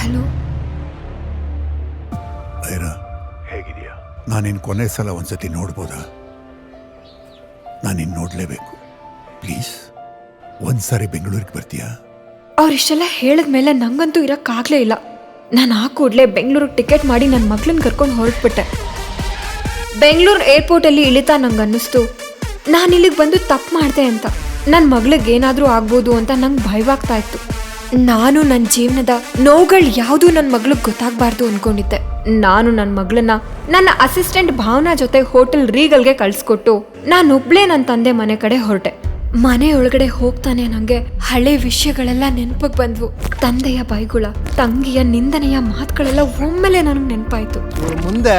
Hello? Aira ಹೇಗಿದೆಯಾ? ನಾನಿನ್ ಕೊನೆ ಸಲ ಒಂದ್ಸತಿ ನೋಡ್ಬೋದಾ? ನಾನಿನ್ ನೋಡ್ಲೇಬೇಕು. ಪ್ಲೀಸ್ ಒಂದ್ಸಾರಿ ಬೆಂಗಳೂರಿಗೆ ಬರ್ತೀಯಾ? ಅವ್ರಿಷ್ಟೆಲ್ಲ ಹೇಳಿದ್ಮೇಲೆ ನಂಗಂತೂ ಇರೋಕ್ಕಾಗಲೇ ಇಲ್ಲ. ನಾನು ಆ ಕೂಡಲೇ ಬೆಂಗಳೂರಿಗೆ ಟಿಕೆಟ್ ಮಾಡಿ ನನ್ನ ಮಗಳನ್ನ ಕರ್ಕೊಂಡು ಹೊರಟ್ಬಿಟ್ಟೆ. ಬೆಂಗಳೂರು ಏರ್ಪೋರ್ಟಲ್ಲಿ ಇಳಿತಾ ನಂಗೆ ಅನ್ನಿಸ್ತು ನಾನು ಇಲ್ಲಿಗೆ ಬಂದು ತಪ್ಪು ಮಾಡಿದೆ ಅಂತ. ನನ್ನ ಮಗಳಿಗೆ ಏನಾದರೂ ಆಗ್ಬೋದು ಅಂತ ನಂಗೆ ಭಯವಾಗ್ತಾ ಇತ್ತು. ನಾನು ನನ್ನ ಜೀವನದ ನೋವುಗಳು ಯಾವುದು ನನ್ನ ಮಗಳಿಗೆ ಗೊತ್ತಾಗಬಾರ್ದು ಅಂದ್ಕೊಂಡಿದ್ದೆ ನಾನು ನನ್ನ ಮಗಳನ್ನ ನನ್ನ ಅಸಿಸ್ಟೆಂಟ್ ಭಾವನಾ ಜೊತೆ ಹೋಟೆಲ್ ರೀಗಲ್ಗೆ ಕಳಿಸ್ಕೊಟ್ಟು ನಾನೊಬ್ಳೇ ನನ್ನ ತಂದೆ ಮನೆ ಕಡೆ ಹೊರಟೆ. ಮನೆ ಒಳಗಡೆ ಹೋಗ್ತಾನೆ ನಂಗೆ ಹಳೆ ವಿಷಯಗಳೆಲ್ಲ ನೆನಪಿಗೆ ಬಂದ್ವು. ತಂದೆಯ ಬೈಗುಳ ತಂಗಿಯ ನಿಂದನೆಯ ಮಾತುಗಳೆಲ್ಲ ಒಮ್ಮೆಲೆ ನನಗೆ ನೆನಪಾಯ್ತು. ಮುಂದೆ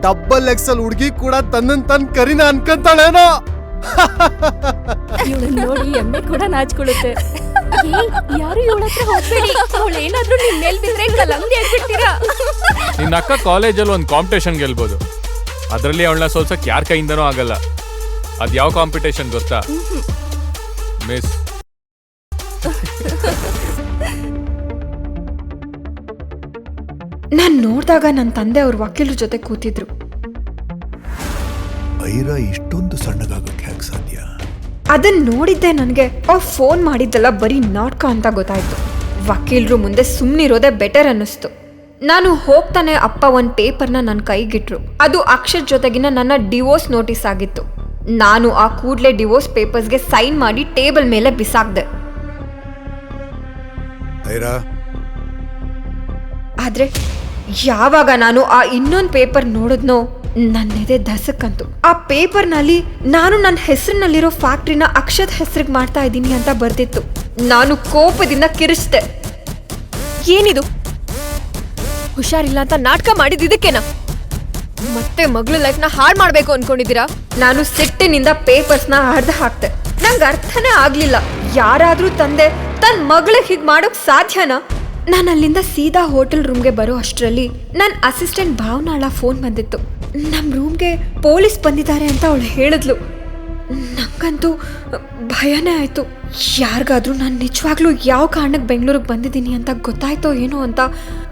ಡಬ್ಬಲ್ ಎಕ್ಸಲ್ ಹುಡುಗಿ ಕೂಡ ತನ್ನನ್ ತನ್ ಕರಿನ ಅನ್ಕೊಂತಾಳೇನೋ. ನೋಡಿ ಎಮ್ಮೆ ಕೂಡ ನಾಚ್ಕೊಳ್ಳುತ್ತೆ ಯಾರು ಇವಳ ಹತ್ರ ಹೋಗ್ಬೇಡಿ. ಅವಳು ಏನಾದ್ರೂ ನಿಮ್ ಮೇಲ್ ಬಿದ್ರೆ ಕಲಂಗಿ ಆಗ್ಬಿಡ್ತೀರಾ? ನಿನ್ನ ಅಕ್ಕ ಕಾಲೇಜಲ್ಲಿ ಒಂದು ಕಾಂಪಿಟೇಷನ್ ಗೆಲ್ಬೋದು. ಅದರಲ್ಲಿ ಅವಳನ್ನ ಸೋಲ್ಸಕ್ ಯಾರ ಕೈಯಿಂದನೂ ಆಗಲ್ಲ. ಅದು ಯಾವ ಕಾಂಪಿಟೇಷನ್ ಗೊತ್ತಾ? ಮಿಸ್ ನಾನು ನೋಡಿದಾಗ ನನ್ನ ತಂದೆ ಅವ್ರ ವಕೀಲರ ಜೊತೆ ಕೂತಿದ್ರು. ಐರಾ ಇಷ್ಟೊಂದು ಸಣ್ಣಗಾಗಕ್ಕೆ ಹೇಗೆ ಸಾಧ್ಯ? ಅದನ್ನ ನೋಡಿದ್ದೆ ನನಗೆ. ಅವ್ರು ಫೋನ್ ಮಾಡಿದ್ದೆಲ್ಲ ಬರೀ ನಾಟಕ ಅಂತ ಗೊತ್ತಾಯ್ತು. ವಕೀಲರು ಮುಂದೆ ಸುಮ್ಮನಿರೋದೇ ಬೆಟರ್ ಅನ್ನಿಸ್ತು. ನಾನು ಹೋಗ್ತಾನೆ ಅಪ್ಪ ಒಂದು ಪೇಪರ್ನ ನನ್ನ ಕೈಗಿಟ್ರು. ಅದು ಅಕ್ಷರ್ ಜೊತೆಗಿನ ನನ್ನ ಡಿವೋರ್ಸ್ ನೋಟಿಸ್ ಆಗಿತ್ತು. ನಾನು ಆ ಕೂಡಲೇ ಡಿವೋರ್ಸ್ ಪೇಪರ್ಸ್ಗೆ ಸೈನ್ ಮಾಡಿ ಟೇಬಲ್ ಮೇಲೆ ಬಿಸಾಕ್ದೆ. ಆದ್ರೆ ಯಾವಾಗ ನಾನು ಆ ಇನ್ನೊಂದು ಪೇಪರ್ ನೋಡಿದ್ನೋ? ನನ್ನೆದೆ ದಸಕ್ಕಂತು. ಆ ಪೇಪರ್ನಲ್ಲಿ ನಾನು ನನ್ನ ಹೆಸರಿನಲ್ಲಿರೋ ಫ್ಯಾಕ್ಟ್ರಿನ ಅಕ್ಷತ್ ಹೆಸರಿಗೆ ಮಾಡ್ತಾ ಇದ್ದೀನಿ ಅಂತ ಬರ್ದಿತ್ತು. ನಾನು ಕೋಪದಿಂದ ಕಿರಿಸ್ದೆ ಏನಿದು? ಹುಷಾರಿಲ್ಲ ಅಂತ ನಾಟಕ ಮಾಡಿದ್ದಕ್ಕೇನಾ ಮತ್ತೆ ಮಗಳ ಲೈಫ್ನ ಹಾಳು ಮಾಡ್ಬೇಕು ಅನ್ಕೊಂಡಿದ್ದೀರಾ? ನಾನು ಸಿಟ್ಟಿನಿಂದ ಪೇಪರ್ಸ್ನ ಹರಿದು ಹಾಕ್ತೆ. ನಂಗೆ ಅರ್ಥನೇ ಆಗ್ಲಿಲ್ಲ. ಯಾರಾದ್ರೂ ತಂದೆ ತನ್ನ ಮಗಳಿಗೆ ಹೀಗೆ ಮಾಡೋಕ್ ಸಾಧ್ಯನಾ? ನಾನು ಅಲ್ಲಿಂದ ಸೀದಾ ಹೋಟೆಲ್ ರೂಮ್ಗೆ ಬರೋ ಅಷ್ಟರಲ್ಲಿ ನನ್ನ ಅಸಿಸ್ಟೆಂಟ್ ಭಾವನಾಳ ಫೋನ್ ಬಂದಿತ್ತು. ನಮ್ಮ ರೂಮ್ಗೆ ಪೊಲೀಸ್ ಬಂದಿದ್ದಾರೆ ಅಂತ ಅವಳು ಹೇಳಿದ್ಲು. ನಂಗಂತೂ ಭಯನೇ ಆಯಿತು. ಯಾರಿಗಾದ್ರೂ ನಾನು ನಿಜವಾಗ್ಲೂ ಯಾವ ಕಾರಣಕ್ಕೆ ಬೆಂಗಳೂರಿಗೆ ಬಂದಿದ್ದೀನಿ ಅಂತ ಗೊತ್ತಾಯ್ತೋ ಏನೋ ಅಂತ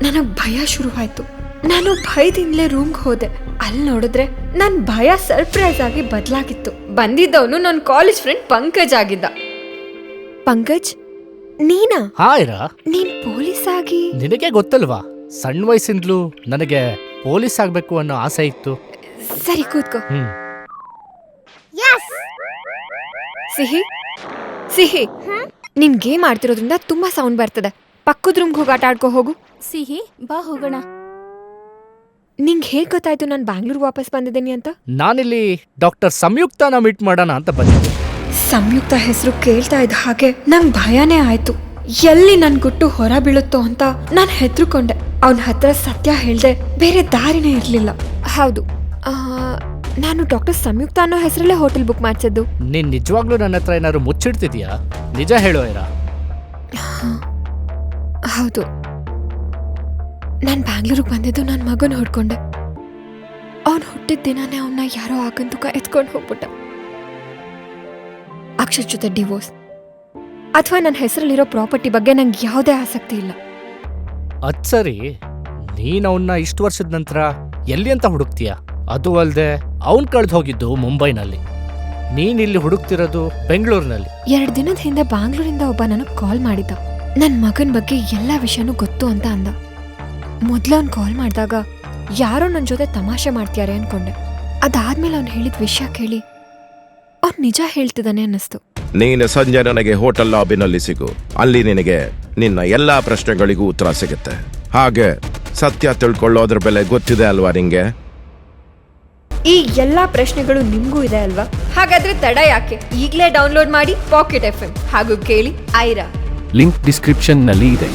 ನನಗೆ ಭಯ ಶುರುವಾಯಿತು. ನಾನು ಭಯದಿಂದಲೇ ರೂಮ್ಗೆ ಹೋದೆ. ಅಲ್ಲಿ ನೋಡಿದ್ರೆ ನನ್ನ ಭಯ ಸರ್ಪ್ರೈಸ್ ಆಗಿ ಬದಲಾಗಿತ್ತು. ಬಂದಿದ್ದವನು ನನ್ನ ಕಾಲೇಜ್ ಫ್ರೆಂಡ್ ಪಂಕಜ್ ಆಗಿದ್ದ. ಪಂಕಜ್? ನೀನಾ? ಹಾಯ್ರಾ ನೀನ್ ಪೊಲೀಸ್ ಆಗಿ? ನಿನಗೆ ಗೊತ್ತಲ್ವಾ? ಸಣ್ಣ ವಯಸ್ಸಿಂದಲೂ ನನಗೆ ಪೊಲೀಸ್ ಆಗ್ಬೇಕು ಅನ್ನೋ ಆಸೆ ಇತ್ತು. ಸರಿ ಕೂತ್ಕೋ. ಹ್ಮ್. ಸಿಹಿ? ಸಿಹಿ! ನಿನ್ ಗೇಮ್ ಆಡ್ತಿರೋದ್ರಿಂದ ತುಂಬಾ ಸೌಂಡ್ ಬರ್ತದೆ. ಪಕ್ಕದ ರೂಮ್ಗೆ ಹೋಗಿ ಆಟ ಆಡ್ಕೋ ಹೋಗು. ಸಿಹಿ ಬಾ ಹೋಗೋಣ. ನಿಂಗೆ ಹೇಗ್ ಗೊತ್ತಾಯ್ತು ನಾನು ಬ್ಯಾಂಗ್ಳೂರ್ ವಾಪಸ್ ಬಂದಿದ್ದೀನಿ ಅಂತ? ನಾನಿಲ್ಲಿ ಡಾಕ್ಟರ್ ಸಂಯುಕ್ತನ ಮೀಟ್ ಮಾಡೋಣ ಅಂತ ಬಂದಿದ್ದೆ. ಸಂಯುಕ್ತ ಹೆಸರು ಕೇಳ್ತಾ ಇದ್ದ ಹಾಗೆ ನಂಗೆ ಭಯನೇ ಆಯ್ತು. ಎಲ್ಲಿ ನನ್ ಗುಟ್ಟು ಹೊರ ಬೀಳುತ್ತೋ ಅಂತ ನಾನು ಹೆದ್ರುಕೊಂಡೆ. ಅವನ ಹತ್ರ ಸತ್ಯ ಹೇಳ್ದೆ ಬೇರೆ ದಾರಿನೇ ಇರಲಿಲ್ಲ. ಹೌದು. ಆ, ನಾನು ಡಾಕ್ಟರ್ ಸಂಯುಕ್ತ ಅನ್ನೋ ಹೆಸರಲ್ಲೇ ಹೋಟೆಲ್ ಬುಕ್ ಮಾಡಿಸಿದ್ದು. ನೀನ್ ನಿಜವಾಗ್ಲೂ ನನ್ನ ಹತ್ರ ಏನಾದ್ರು ಮುಚ್ಚಿಡ್ತಿದ್ಯಾ? ನಿಜ ಹೇಳು ಐರಾ ಹೌದು. ನಾನು ಬ್ಯಾಂಗ್ಳೂರಿಗೆ ಬಂದಿದ್ದು ನನ್ನ ಮಗನ ಹೊಡ್ಕೊಂಡೆ. ಅವನು ಹುಟ್ಟಿದ ದಿನಾನೇ ಅವನ್ನ ಯಾರೋ ಆಗಂತುಕ ಎತ್ಕೊಂಡು ಹೋಗ್ಬಿಟ್ಟ. ಅಕ್ಷರ್ ಜೊತೆ ಡಿವೋರ್ಸ್. ಅಥವಾ ನನ್ನ ಹೆಸರಲ್ಲಿರೋ ಪ್ರಾಪರ್ಟಿ ಬಗ್ಗೆ ನಂಗೆ ಯಾವುದೇ ಆಸಕ್ತಿ ಇಲ್ಲ. ಅದ್ ಸರಿ. ನೀನ್ ಅವನ್ನ ಇಷ್ಟು ವರ್ಷದ ನಂತರ ಎಲ್ಲಿ ಅಂತ ಹುಡುಕ್ತೀಯ? ಅದು ಅಲ್ದೆ ಅವನ್ ಕಳೆದು ಹೋಗಿದ್ದು ಮುಂಬೈನಲ್ಲಿ. ನೀನ್ ಇಲ್ಲಿ ಹುಡುಕ್ತಿರೋದು ಬೆಂಗಳೂರಿನಲ್ಲಿ. ಎರಡು ದಿನದ ಹಿಂದೆ ಬ್ಯಾಂಗ್ಳೂರಿಂದ ಒಬ್ಬ ನನಗೆ ಕಾಲ್ ಮಾಡಿದ್ದ. ನನ್ನ ಮಗನ ಬಗ್ಗೆ ಎಲ್ಲ ವಿಷಯನೂ ಗೊತ್ತು ಅಂತ ಅಂದ. ಮೊದ್ಲು ಅವ್ನು ಕಾಲ್ ಮಾಡಿದಾಗ ಯಾರೋ ನನ್ನ ಜೊತೆ ತಮಾಷೆ ಮಾಡ್ತಿದ್ದಾರೆ ಅನ್ಕೊಂಡೆ. ಅದಾದ್ಮೇಲೆ ಅವ್ನು ಹೇಳಿದ ವಿಷಯ ಕೇಳಿ ಅವ್ನು ನಿಜ ಹೇಳ್ತಿದ್ದಾನೆ ಅನ್ನಿಸ್ತು. ನೀನು ಸಂಜೆ ನನಗೆ ಹೋಟೆಲ್ ಲಾಬಿನಲ್ಲಿ ಸಿಗು. ಅಲ್ಲಿ ನಿನಗೆ ನಿನ್ನ ಎಲ್ಲಾ ಪ್ರಶ್ನೆಗಳಿಗೂ ಉತ್ತರ ಸಿಗುತ್ತೆ. ಹಾಗೆ ಸತ್ಯ ತಿಳ್ಕೊಳ್ಳೋದ್ರ ಬೆಲೆ ಗೊತ್ತಿದೆ ಅಲ್ವಾ ನಿಂಗೆ? ಈ ಎಲ್ಲಾ ಪ್ರಶ್ನೆಗಳು ನಿಮ್ಗೂ ಇದೆ ಅಲ್ವಾ? ಹಾಗಾದ್ರೆ ತಡ ಯಾಕೆ? ಈಗಲೇ ಡೌನ್ಲೋಡ್ ಮಾಡಿ ಪಾಕೆಟ್ ಎಫ್ ಹಾಗೂ ಕೇಳಿ ಐರಾ ಲಿಂಕ್ ಡಿಸ್ಕ್ರಿಪ್ಷನ್ನಲ್ಲಿ ಇದೆ.